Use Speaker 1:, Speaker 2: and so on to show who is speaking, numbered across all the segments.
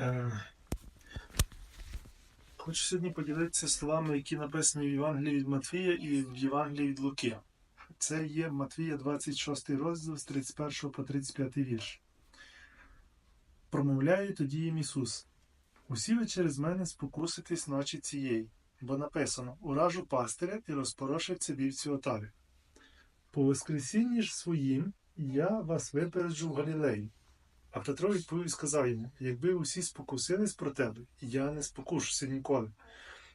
Speaker 1: Е, Хочу сьогодні поділитися словами, які написані в Євангелії від Матвія і в Євангелії від Луки. Це є Матвія 26 розділ з 31 по 35 вірш. Промовляє тоді їм Ісус. Усі ви через мене спокуситесь ночі цієї, бо написано уражу пастиря і розпорошився вівці отари. По воскресінні ж своїм я вас випереджу в Галілеї. А Петро відповів і сказав йому: якби усі спокусились про тебе, я не спокушуся ніколи.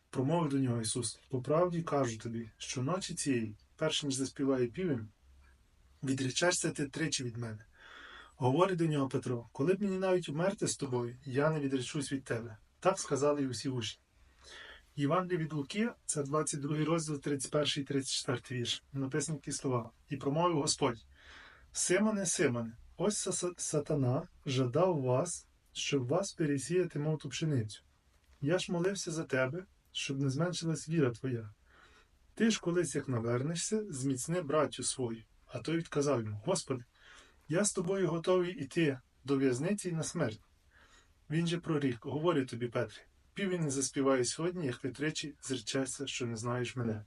Speaker 1: Промовив до нього Ісус: по правді кажу тобі, що ночі цієї, перш ніж заспіває півень, відречешся ти тричі від мене. Говорить до нього Петро: коли б мені навіть умерти з тобою, я не відречусь від тебе. Так сказали й усі учні. Євангелія від Луки, це 22 розділ, 31 і 34 вірш. Написані такі слова. І промовив Господь: Симоне, Симоне, ось сатана жадав вас, щоб вас пересіяти, мов ту пшеницю. Я ж молився за тебе, щоб не зменшилась віра твоя. Ти ж колись, як навернешся, зміцни браттю свою. А той відказав йому: Господи, я з тобою готовий іти до в'язниці і на смерть. Він же прорік, говорю тобі, Петрі, півень не заспіває сьогодні, як ти тричі зречешся, що не знаєш мене.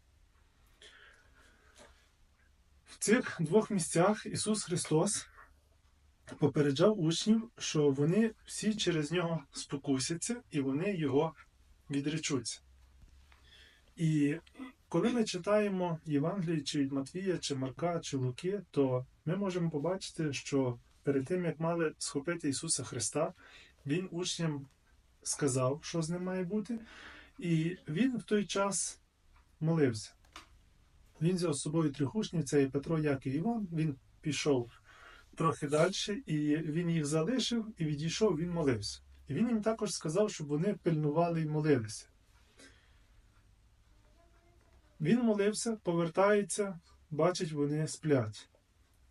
Speaker 1: В цих двох місцях Ісус Христос попереджав учнів, що вони всі через нього спокусяться і вони його відречуться. І коли ми читаємо Євангеліє чи від Матвія, чи Марка, чи Луки, то ми можемо побачити, що перед тим, як мали схопити Ісуса Христа, Він учням сказав, що з ним має бути, і він в той час молився. Він взяв з собою трьох учнів, це Петро, Яків і Іван. Він пішов трохи далі, і він їх залишив і відійшов, він молився. І він їм також сказав, щоб вони пильнували і молилися. Він молився, повертається, бачить, вони сплять.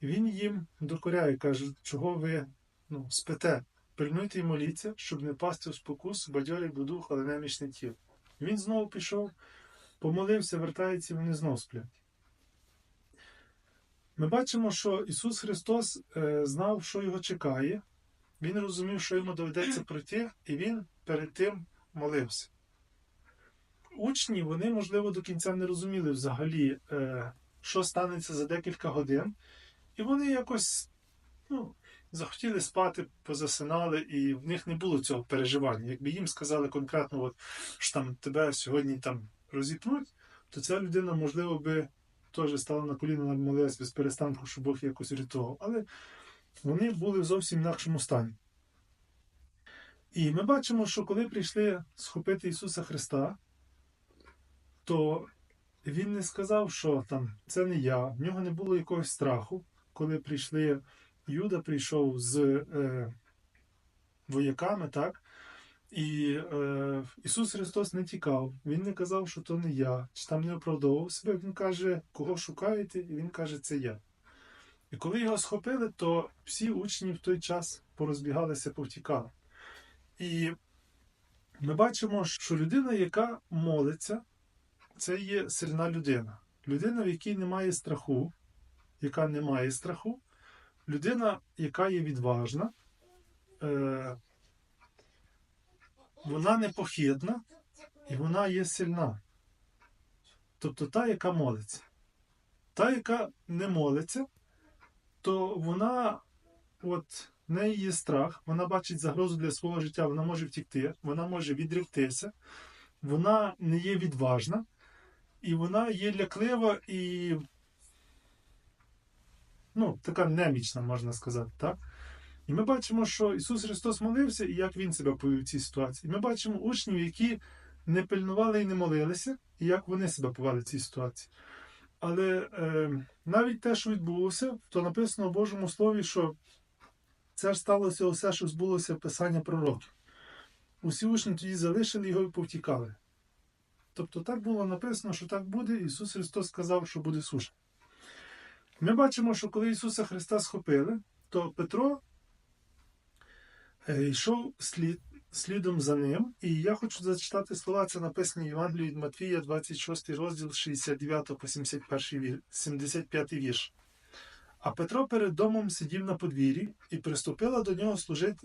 Speaker 1: І він їм докоряє, каже, чого ви ну, спите, пильнуйте і моліться, щоб не пасти в спокусу, бадьорий бо дух, але немічне тіло. Він знову пішов, помолився, вертається, і вони знов сплять. Ми бачимо, що Ісус Христос е, знав, що його чекає. Він розумів, що йому доведеться пройти, і він перед тим молився. Учні, вони, можливо, до кінця не розуміли взагалі, е, що станеться за декілька годин, і вони якось ну, захотіли спати, позасинали, і в них не було цього переживання. Якби їм сказали конкретно, от, що там тебе сьогодні там розіпнуть, то ця людина, можливо, би теж стала на коліна молилась без перестанку, щоб Бог якось врятував. Але вони були в зовсім інакшому стані. І ми бачимо, що коли прийшли схопити Ісуса Христа, то Він не сказав, що там це не я, в нього не було якогось страху, коли прийшли. Юда прийшов з е, вояками, так? І е, Ісус Христос не тікав, Він не казав, що то не я, чи там не оправдовував себе. Він каже, кого шукаєте, і він каже, це я. І коли його схопили, то всі учні в той час порозбігалися, повтікали. І ми бачимо, що людина, яка молиться, це є сильна людина. Людина, в якій немає страху, яка не має страху, людина, яка є відважна, е, вона непохідна і вона є сильна. Тобто та, яка молиться. Та, яка не молиться, то вона, от, в неї є страх, вона бачить загрозу для свого життя, вона може втікти, вона може відректися, вона не є відважна, і вона є ляклива і ну, така немічна, можна сказати, так? І ми бачимо, що Ісус Христос молився і як Він себе повів в цій ситуації. І ми бачимо учнів, які не пильнували і не молилися, і як вони себе повели в цій ситуації. Але е, навіть те, що відбулося, то написано в Божому Слові, що це ж сталося усе, що збулося в Писання пророків. Усі учні тоді залишили його і повтікали. Тобто так було написано, що так буде, Ісус Христос сказав, що буде суша. Ми бачимо, що коли Ісуса Христа схопили, то Петро йшов слід, слідом за ним. І я хочу зачитати слова, це написані в Євангелії від Матвія, 26 розділ 69 по 71 75 вірш. А Петро перед домом сидів на подвір'ї, і приступила до нього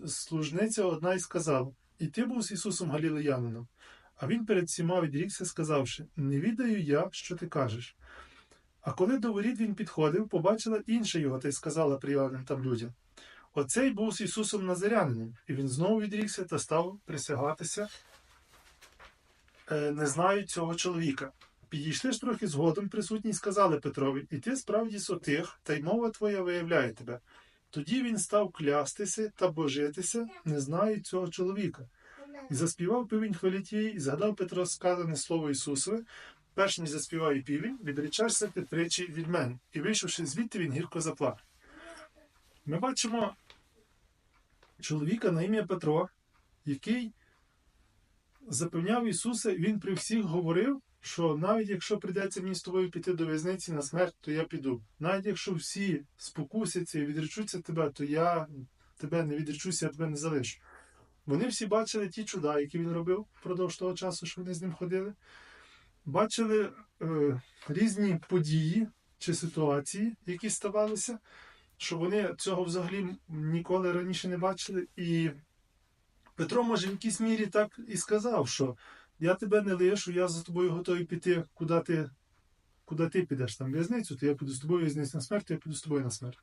Speaker 1: служниця одна і сказала: І ти був з Ісусом Галілеянином. А він перед всіма відрікся, сказавши: Не відаю я, що ти кажеш. А коли до воріт він підходив, побачила інша його та й сказала приявним там людям: Оцей був з Ісусом Назарянином, і він знову відрікся та став присягатися. «Е, Не знаю цього чоловіка. Підійшли ж трохи згодом присутні сказали Петрові, і ти справді з отих, та й мова твоя виявляє тебе. Тоді він став клястися та божитися, не знаю цього чоловіка. І заспівав півень хвалітій, і згадав Петро сказане слово Ісусове, перш ніж заспіває півень, відречешся ти тричі від мене. І вийшовши звідти, він гірко заплакав. Ми бачимо чоловіка на ім'я Петро, який запевняв Ісуса, він при всіх говорив, що навіть якщо прийдеться мені з тобою піти до в'язниці на смерть, то я піду. Навіть якщо всі спокусяться і відречуться тебе, то я тебе не відречуся, я тебе не залишу. Вони всі бачили ті чуда, які він робив впродовж того часу, що вони з ним ходили. Бачили е, різні події чи ситуації, які ставалися, що вони цього взагалі ніколи раніше не бачили. І Петро, може, в якійсь мірі так і сказав, що я тебе не лишу, я за тобою готовий піти, куди ти, куди ти підеш там в'язницю, то я піду з тобою в'язницю на смерть, то я піду з тобою на смерть.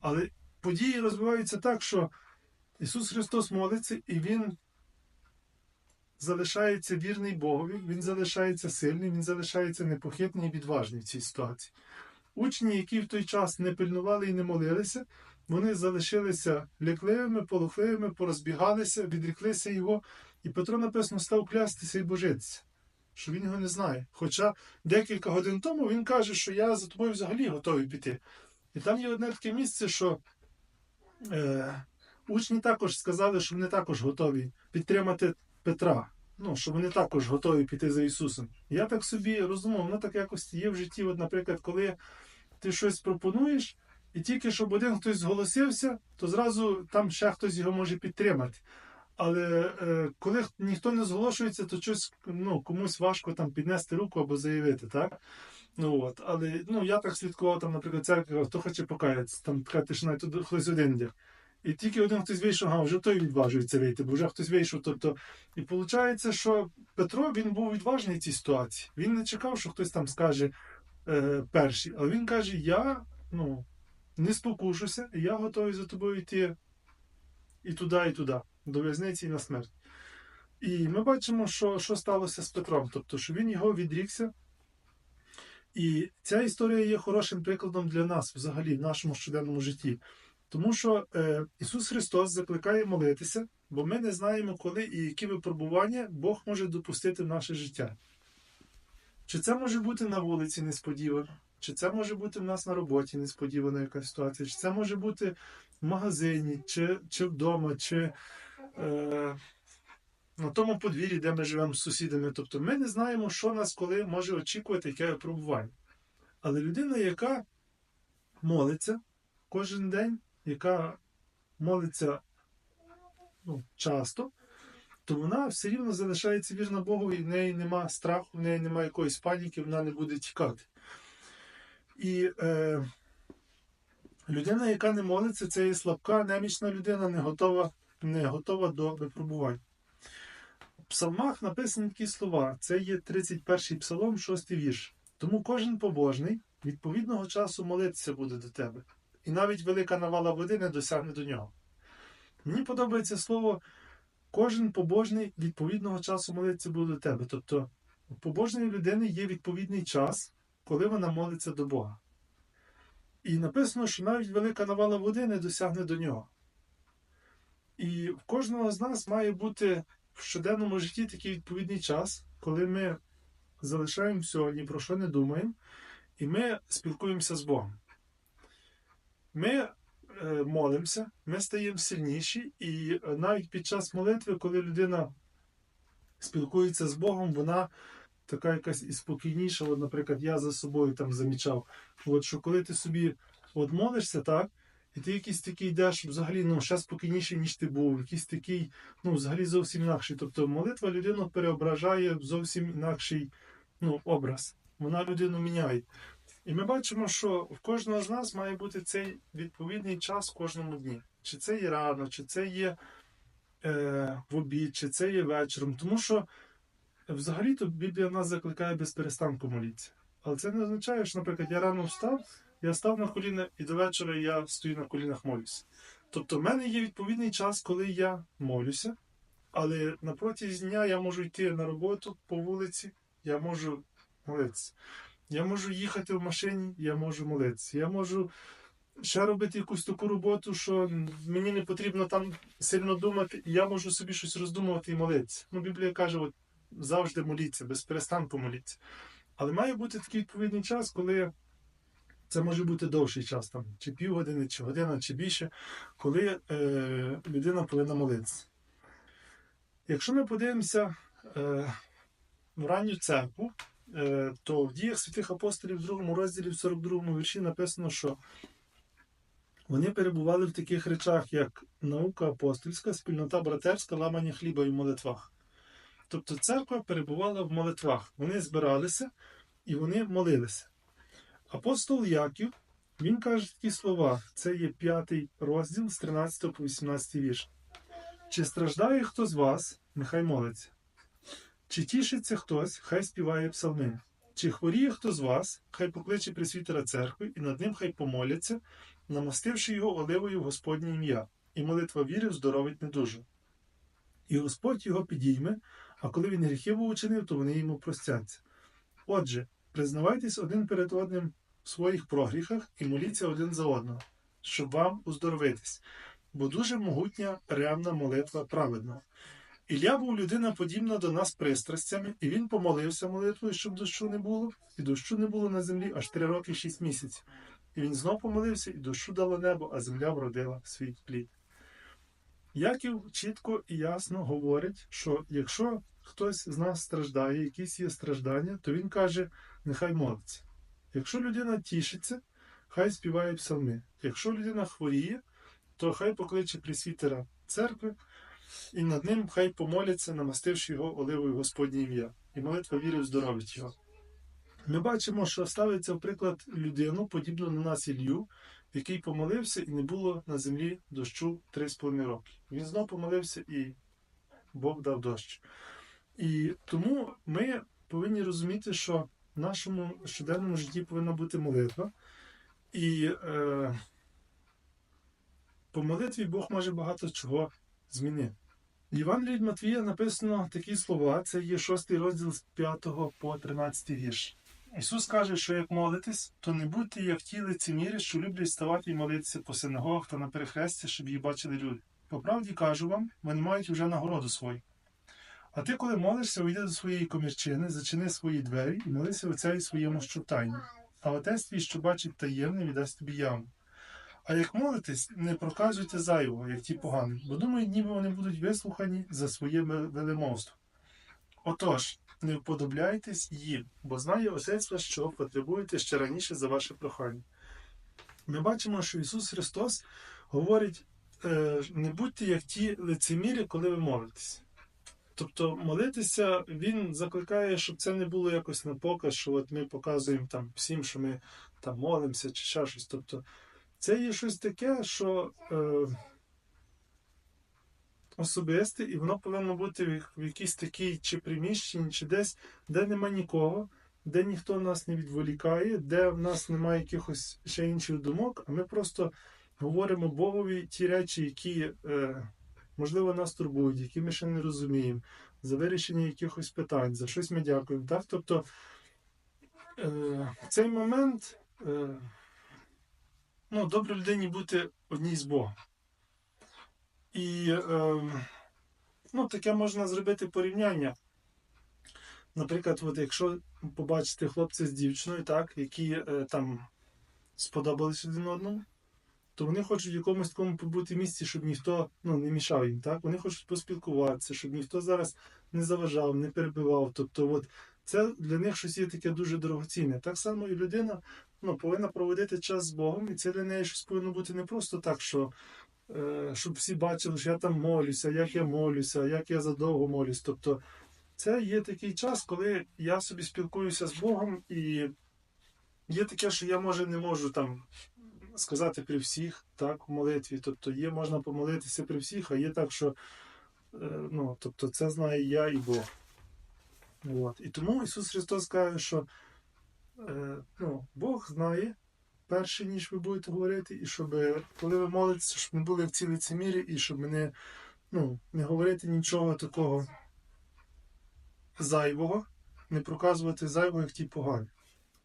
Speaker 1: Але події розвиваються так, що Ісус Христос молиться, і Він залишається вірний Богові, Він залишається сильний, Він залишається непохитний і відважний в цій ситуації. Учні, які в той час не пильнували і не молилися, вони залишилися лякливими, полохливими, порозбігалися, відріклися його, і Петро написано став клястися і божитися, що він його не знає. Хоча декілька годин тому він каже, що я за тобою взагалі готовий піти. І там є одне таке місце, що е, учні також сказали, що вони також готові підтримати Петра. Ну, що вони також готові піти за Ісусом. Я так собі розумів, воно так якось є в житті. От, наприклад, коли ти щось пропонуєш, і тільки щоб один хтось зголосився, то зразу там ще хтось його може підтримати. Але е, коли ніхто не зголошується, то щось ну, комусь важко там піднести руку або заявити, так? Ну от, але ну я так слідкував там, наприклад, церква, хто хоче покаятися, там така тишина, тут хтось один йде. І тільки один хтось вийшов, ага, вже той відважується вийти, бо вже хтось вийшов. Тобто, і виходить, що Петро він був відважний в цій ситуації. Він не чекав, що хтось там скаже е, перший, але він каже: Я ну, не спокушуся, я готовий за тобою йти і туди, і туди, до в'язниці і на смерть. І ми бачимо, що, що сталося з Петром, тобто, що він його відрікся. І ця історія є хорошим прикладом для нас взагалі в нашому щоденному житті. Тому що е, Ісус Христос закликає молитися, бо ми не знаємо, коли і які випробування Бог може допустити в наше життя. Чи це може бути на вулиці несподівано, чи це може бути в нас на роботі несподівана якась ситуація, чи це може бути в магазині, чи, чи вдома, чи е, на тому подвір'ї, де ми живемо з сусідами. Тобто ми не знаємо, що нас коли може очікувати яке випробування. Але людина, яка молиться кожен день, яка молиться ну, часто, то вона все рівно залишається вірна Богу, і в неї нема страху, в неї немає якоїсь паніки, вона не буде тікати. І е, людина, яка не молиться, це є слабка, немічна людина, не готова, не готова до випробувань. В псалмах написані такі слова. Це є 31-й псалом, 6 вірш. Тому кожен побожний відповідного часу молитися буде до тебе. І навіть велика навала води не досягне до нього. Мені подобається слово кожен побожний відповідного часу молиться буде до тебе. Тобто у побожної людини є відповідний час, коли вона молиться до Бога. І написано, що навіть велика навала води не досягне до нього. І в кожного з нас має бути в щоденному житті такий відповідний час, коли ми залишаємо все, ні про що не думаємо, і ми спілкуємося з Богом. Ми е, молимося, ми стаємо сильніші, і е, навіть під час молитви, коли людина спілкується з Богом, вона така якась і спокійніша. От, наприклад, я за собою там замічав, от, що коли ти собі от молишся, так, і ти якийсь такий йдеш взагалі ну, ще спокійніший, ніж ти був, якийсь такий, ну, взагалі зовсім інакший. Тобто молитва людину переображає зовсім інакший ну, образ. Вона людину міняє. І ми бачимо, що в кожного з нас має бути цей відповідний час в кожному дні. Чи це є рано, чи це є е, в обід, чи це є вечором. Тому що взагалі-то Біблія нас закликає без перестанку молитися. Але це не означає, що, наприклад, я рано встав, я став на коліна і до вечора я стою на колінах молюся. Тобто, в мене є відповідний час, коли я молюся, але на протязі дня я можу йти на роботу по вулиці, я можу молитися. Я можу їхати в машині, я можу молитися. Я можу ще робити якусь таку роботу, що мені не потрібно там сильно думати, я можу собі щось роздумувати і молитися. Ну, Біблія каже, от, завжди моліться, без перестанку моліться. Але має бути такий відповідний час, коли це може бути довший час, там, чи півгодини, чи година, чи більше, коли е, людина повинна молитися. Якщо ми подивимося е, в ранню церкву, то в діях святих апостолів в другому розділі, в 42 вірші написано, що вони перебували в таких речах, як наука апостольська, спільнота братерська, ламання хліба і молитвах. Тобто церква перебувала в молитвах. Вони збиралися і вони молилися. Апостол Яків, він каже такі слова: це є п'ятий розділ з 13 по 18 вірш. Чи страждає хто з вас, нехай молиться. Чи тішиться хтось, хай співає псалми. Чи хворіє хто з вас, хай покличе присвітера церкви, і над ним хай помоляться, намастивши його оливою в Господнє ім'я, і молитва віри здоровить недужу. І Господь його підійме, а коли він гріхів учинив, то вони йому простяться. Отже, признавайтесь один перед одним в своїх прогріхах і моліться один за одного, щоб вам уздоровитись, бо дуже могутня ревна молитва праведного. Ілля був людина подібна до нас пристрастями, і він помолився молитвою, щоб дощу не було, і дощу не було на землі аж три роки шість місяців. І він знов помолився, і дощу дало небо, а земля вродила свій плід. Яків чітко і ясно говорить, що якщо хтось з нас страждає, якісь є страждання, то він каже, нехай молиться. Якщо людина тішиться, хай співає псалми. Якщо людина хворіє, то хай покличе присвітера церкви, і над ним хай помоляться, намастивши його оливою Господнє ім'я, і молитва віри здоровить його. Ми бачимо, що ставиться в приклад людину, подібну на нас Ілью, який помолився, і не було на землі дощу 3,5 роки. Він знов помолився, і Бог дав дощ. І тому ми повинні розуміти, що в нашому щоденному житті повинна бути молитва. І е, по молитві Бог може багато чого змінити. В Євангелії від Матвія написано такі слова: це є шостий розділ з 5 по 13 вірш. Ісус каже, що як молитесь, то не будьте як ті лицеміри, що люблять ставати і молитися по синагогах та на перехресті, щоб їх бачили люди. По правді кажу вам, вони мають вже нагороду свою. А ти, коли молишся, увійди до своєї комірчини, зачини свої двері і молися отцеві своєму що тайні. А отець твій, що бачить таємне, віддасть тобі явно. А як молитесь, не проказуйте зайвого, як ті погані, бо думають, ніби вони будуть вислухані за своє велемовство. Отож, не вподобляйтесь їм, бо знає Отець вас, що потребуєте ще раніше за ваше прохання. Ми бачимо, що Ісус Христос говорить: е, не будьте як ті лицемірі, коли ви молитесь. Тобто молитися, він закликає, щоб це не було якось на показ, що от ми показуємо там всім, що ми там молимося чи ще щось. Тобто, це є щось таке, що е, особисте, і воно повинно бути в, в якійсь такій чи приміщенні, чи десь, де нема нікого, де ніхто нас не відволікає, де в нас немає якихось ще інших думок, а ми просто говоримо Богові ті речі, які, е, можливо, нас турбують, які ми ще не розуміємо, за вирішення якихось питань, за щось ми дякуємо. Так? Тобто е, цей момент. Е, ну, добре людині бути одній з Богом. І е, ну, таке можна зробити порівняння. Наприклад, от якщо побачите хлопця з дівчиною, так, які е, там сподобались один одному, то вони хочуть в якомусь такому побути місці, щоб ніхто ну, не мішав їм. Так? Вони хочуть поспілкуватися, щоб ніхто зараз не заважав, не перебивав. Тобто, от, це для них щось є таке дуже дорогоцінне. Так само і людина ну, повинна проводити час з Богом, і це для неї щось повинно бути не просто так, що е, щоб всі бачили, що я там молюся, як я молюся, як я задовго молюсь. Тобто це є такий час, коли я собі спілкуюся з Богом, і є таке, що я може не можу там сказати при всіх, так, в молитві. Тобто є, можна помолитися при всіх, а є так, що е, ну, тобто це знаю я і Бог. От. І тому Ісус Христос каже, що ну, Бог знає перше, ніж ви будете говорити, і щоб коли ви молитеся, щоб не були в цій лицемірі, і щоб не, ну, не говорити нічого такого зайвого, не проказувати зайвого, як ті погані.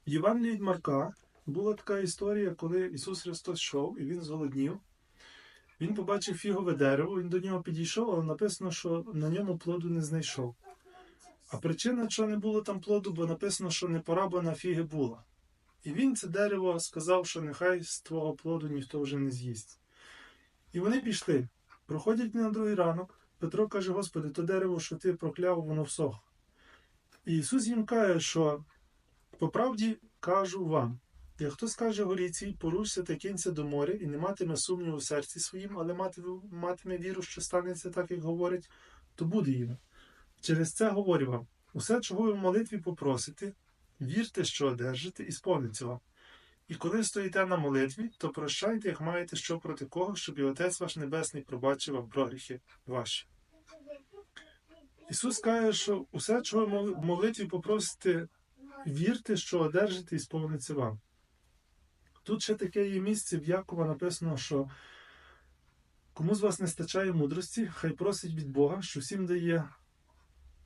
Speaker 1: В Євангелії від Марка була така історія, коли Ісус Христос йшов і Він зголоднів. Він побачив фігове дерево, він до нього підійшов, але написано, що на ньому плоду не знайшов. А причина, що не було там плоду, бо написано, що не пораба фіги була. І він це дерево сказав, що нехай з твого плоду ніхто вже не з'їсть. І вони пішли. Проходять на другий ранок. Петро каже: Господи, то дерево, що ти прокляв, воно всохло. І Ісус їм каже, що по правді кажу вам: як хто скаже горіці, порушся та кинься до моря, і не матиме сумніву в серці своїм, але матиме віру, що станеться так, як говорить, то буде їм. Через це говорю вам: усе, чого ви в молитві попросите, вірте, що одержите, і сповниться вам. І коли стоїте на молитві, то прощайте, як маєте що проти кого, щоб і Отець ваш Небесний пробачив вам прогріхи ваші. Ісус каже, що усе, чого ви в молитві попросите, вірте, що одержите, і сповниться вам. Тут ще таке є місце в Якова написано, що кому з вас не стачає мудрості, хай просить від Бога, що всім дає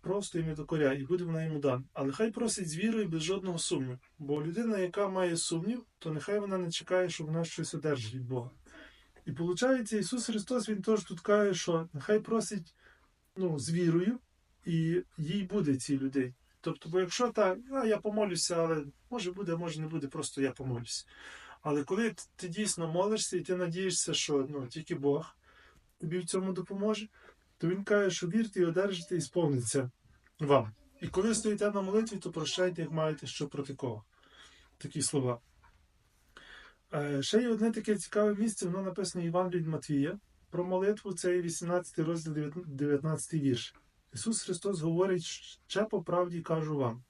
Speaker 1: просто і не докоряє, і буде вона йому дан. Але хай просить з вірою без жодного сумніву. Бо людина, яка має сумнів, то нехай вона не чекає, що вона щось одержить від Бога. І виходить, Ісус Христос Він теж тут каже, що нехай просить ну, з вірою, і їй буде цій людей. Тобто, бо якщо так, а, я помолюся, але може буде, може не буде, просто я помолюся. Але коли ти дійсно молишся і ти надієшся, що ну, тільки Бог тобі в цьому допоможе, то він каже, що вірте і одержите, і сповниться вам. І коли стоїте на молитві, то прощайте, як маєте що проти кого. Такі слова. Е, ще є одне таке цікаве місце, воно написано Іван від Матвія. Про молитву це 18 розділ 19 вірш. Ісус Христос говорить, ще по правді кажу вам,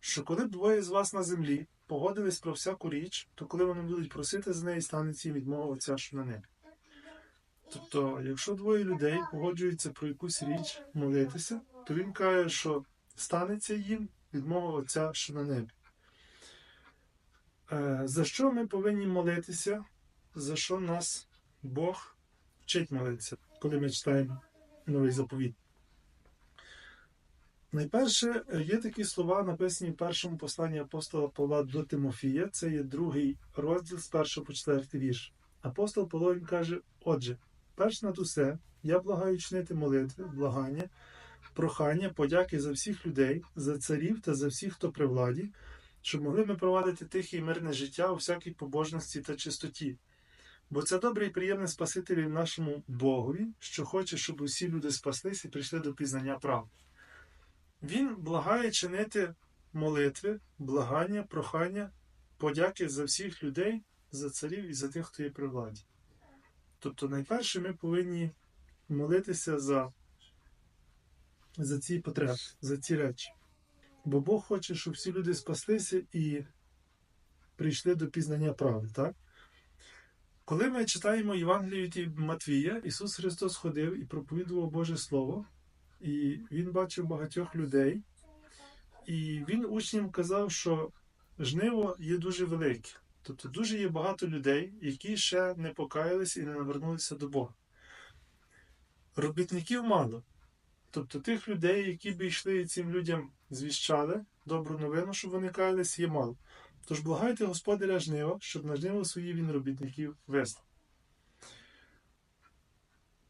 Speaker 1: що коли б двоє з вас на землі погодились про всяку річ, то коли вони будуть просити з неї, станеться від мого Отця, що на небі. Тобто, якщо двоє людей погоджуються про якусь річ молитися, то він каже, що станеться їм від мого Отця, що на небі. Е, За що ми повинні молитися? За що нас Бог вчить молитися, коли ми читаємо новий заповіт? Найперше, є такі слова, написані в першому посланні апостола Павла до Тимофія. Це є другий розділ з 1 по 4 вірш. Апостол Павло він каже: Отже, перш над усе, я благаю чинити молитви, благання, прохання, подяки за всіх людей, за царів та за всіх, хто при владі, щоб могли ми провадити тихе і мирне життя у всякій побожності та чистоті. Бо це добре і приємне Спасителі нашому Богові, що хоче, щоб усі люди спаслись і прийшли до пізнання правди. Він благає чинити молитви, благання, прохання, подяки за всіх людей, за царів і за тих, хто є при владі. Тобто, найперше ми повинні молитися за, за ці потреби, за ці речі. Бо Бог хоче, щоб всі люди спаслися і прийшли до пізнання правди. так? Коли ми читаємо Євангелію від Матвія, Ісус Христос ходив і проповідував Боже Слово. І він бачив багатьох людей, і він учням казав, що жниво є дуже велике. Тобто дуже є багато людей, які ще не покаялися і не навернулися до Бога. Робітників мало. Тобто тих людей, які би йшли і цим людям звіщали добру новину, щоб вони каялись, є мало. Тож благайте Господаря жнива, щоб на жниво свої він робітників вислав.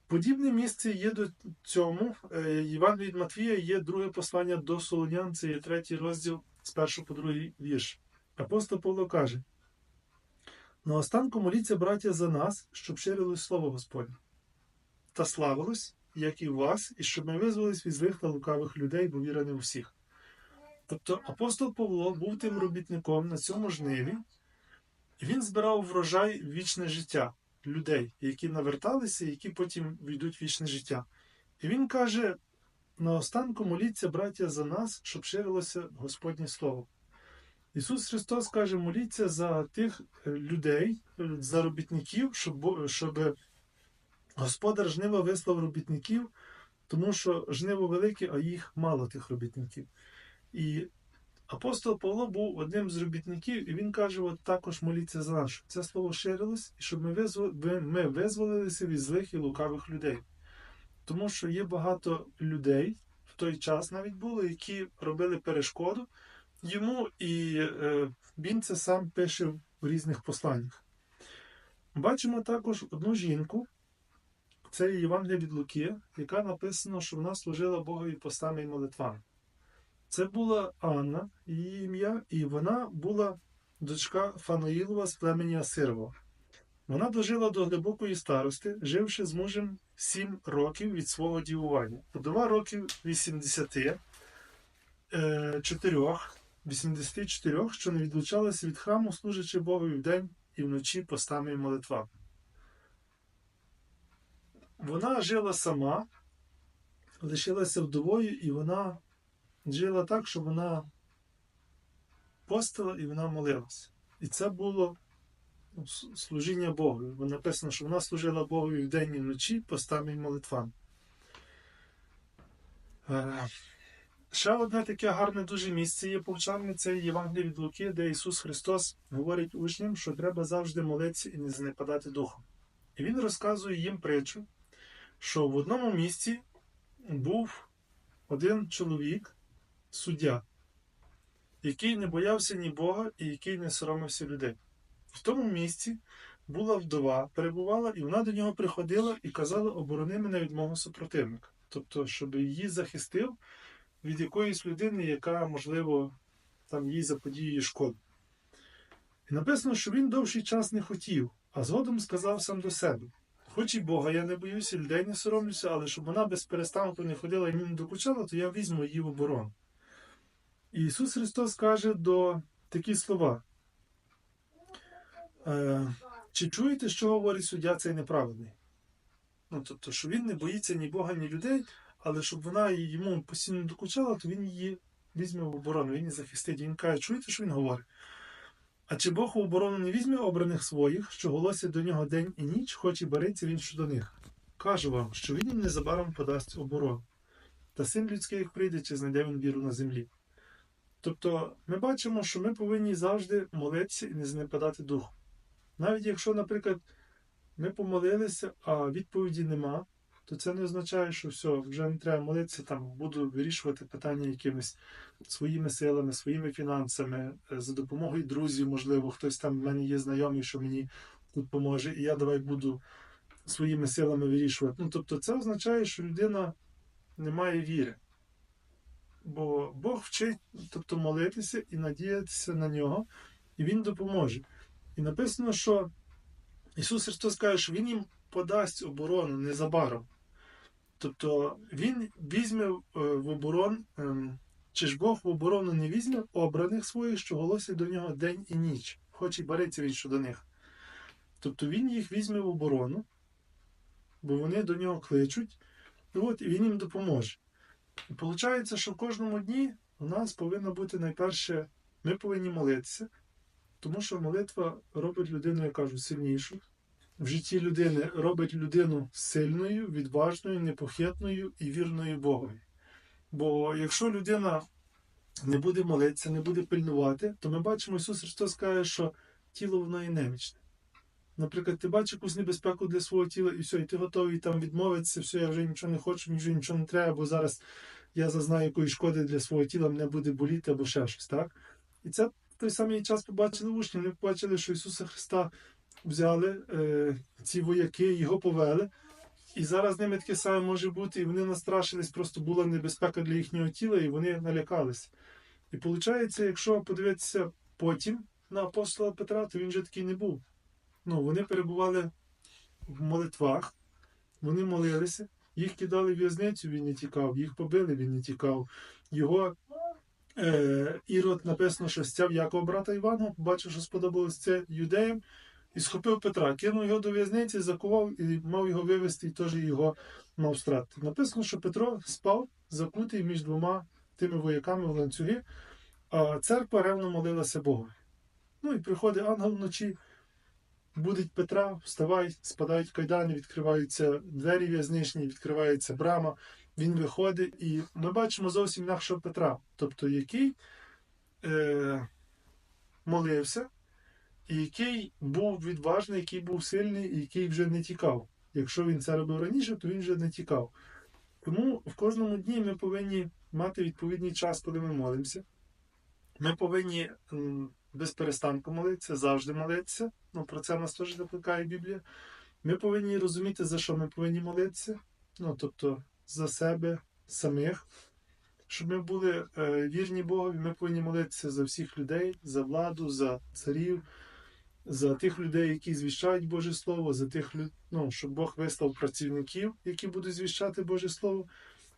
Speaker 1: Подібне місце є до цьому. Іван від Матвія є друге послання до Солонян, це є третій розділ з першого по другий вірш. Апостол Павло каже: на останку моліться, браття, за нас, щоб ширилось слово Господнє, та славилось, як і в вас, і щоб ми визволись від злих та лукавих людей, бо віра не у всіх. Тобто апостол Павло був тим робітником на цьому жниві, і він збирав врожай вічне життя людей, які наверталися, які потім війдуть в вічне життя. І він каже: наостанку моліться, браття, за нас, щоб ширилося Господнє Слово. Ісус Христос каже, моліться за тих людей, за робітників, щоб щоб Господар жнива вислав робітників, тому що жниво велике, а їх мало тих робітників. І апостол Павло був одним з робітників, і він каже: от також моліться за нас, щоб це слово ширилось, і щоб ми визволилися від злих і лукавих людей. Тому що є багато людей в той час навіть було, які робили перешкоду йому, і е, він це сам пише в різних посланнях. Бачимо також одну жінку, це Євангелія від Луки, яка написано, що вона служила Богові постами і молитвами. Це була Анна, її ім'я, і вона була дочка Фаноїлова з племені Асирова. Вона дожила до глибокої старости, живши з мужем 7 років від свого дівування. У 2 років 80, е, 4, 84, що не відлучалися від храму, служачи Богові вдень і вночі постами і молитвами. Вона жила сама, лишилася вдовою, і вона жила так, що вона постила і вона молилася. І це було служіння Богу. Бо написано, що вона служила Богові вдень і вночі постами і молитвами. Ще одне таке гарне дуже місце є повчальне, це Євангеліє від Луки, де Ісус Христос говорить учням, що треба завжди молитися і не занепадати духом. І Він розказує їм притчу, що в одному місці був один чоловік, суддя, який не боявся ні Бога і який не соромився людей. В тому місці була вдова, перебувала, і вона до нього приходила і казала: оборони мене від мого супротивника. Тобто, щоб її захистив від якоїсь людини, яка, можливо, там їй заподіює шкоду. І написано, що він довший час не хотів, а згодом сказав сам до себе: Хоч і Бога, я не боюся, людей не соромлюся, але щоб вона без перестанку не ходила і мені не докучала, то я візьму її в оборону. І Ісус Христос каже до такі слова. Е, чи чуєте, що говорить суддя цей неправедний? Ну, тобто, що він не боїться ні Бога, ні людей, але щоб вона йому постійно докучала, то він її візьме в оборону, він її захистить. Він каже, чуєте, що він говорить? А чи Бог у оборону не візьме обраних своїх, що голосять до нього день і ніч, хоч і береться він щодо них? Кажу вам, що він їм незабаром подасть оборону. Та син людський, як прийде, чи знайде він віру на землі. Тобто, ми бачимо, що ми повинні завжди молитися і не занепадати духом. Навіть якщо, наприклад, ми помолилися, а відповіді нема, то це не означає, що все, вже не треба молитися, там буду вирішувати питання якимись своїми силами, своїми фінансами, е, за допомогою друзів, можливо, хтось там в мене є знайомий, що мені тут поможе, і я давай буду своїми силами вирішувати. Ну, тобто, це означає, що людина не має віри. Бо Бог вчить, тобто молитися і надіятися на нього, і Він допоможе. І написано, що Ісус Христос каже, що Він їм подасть оборону незабаром. Тобто Він візьме е, в оборон, ем, чи ж Бог в оборону не візьме обраних своїх, що голосять до нього день і ніч, хоч і береться він щодо них. Тобто Він їх візьме в оборону, бо вони до нього кличуть, от, і він їм допоможе. І виходить, що в кожному дні у нас повинно бути найперше, ми повинні молитися, тому що молитва робить людину, я кажу, сильнішою. В житті людини робить людину сильною, відважною, непохитною і вірною Богові. Бо якщо людина не буде молитися, не буде пильнувати, то ми бачимо, Ісус Христос каже, що тіло воно є немічне. Наприклад, ти бачиш якусь небезпеку для свого тіла, і все, і ти готовий там відмовитися, все, я вже нічого не хочу, мені вже нічого не треба, бо зараз я зазнаю якоїсь шкоди для свого тіла, мене буде боліти або ще щось, так? І це в той самий час побачили учні, вони побачили, що Ісуса Христа взяли е, ці вояки, його повели. І зараз з ними таке саме може бути, і вони настрашились, просто була небезпека для їхнього тіла, і вони налякались. І виходить, якщо подивитися потім на апостола Петра, то він вже такий не був. Ну, вони перебували в молитвах, вони молилися, їх кидали в в'язницю, він не тікав, їх побили, він не тікав. Його е, Ірод написано, що стяв Якова брата Івана, побачив, що сподобалось це юдеям, і схопив Петра, кинув його до в'язниці, закував і мав його вивезти, і теж його мав стратити. Написано, що Петро спав, закутий між двома тими вояками в ланцюги, а церква ревно молилася Богу. Ну і приходить ангел вночі, будить Петра, вставай, спадають кайдани, відкриваються двері в'язничні, відкривається брама. він виходить, і ми бачимо зовсім інакшого Петра, тобто який е, молився, який був відважний, який був сильний, і який вже не тікав. Якщо він це робив раніше, то він вже не тікав. Тому в кожному дні ми повинні мати відповідний час, коли ми молимося. Ми повинні без перестанку молитися, завжди молитися. Ну, про це нас теж закликає Біблія. Ми повинні розуміти, за що ми повинні молитися. Ну, тобто за себе самих. Щоб ми були е, вірні Богові, ми повинні молитися за всіх людей, за владу, за царів, за тих людей, які звіщають Боже Слово, за тих ну, щоб Бог вислав працівників, які будуть звіщати Боже Слово,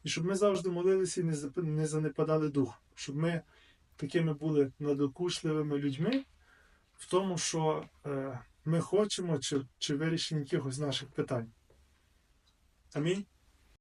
Speaker 1: і щоб ми завжди молилися і не занепадали дух, щоб ми такими були надокучливими людьми в тому, що е, ми хочемо чи, чи вирішення якихось наших питань. Амінь.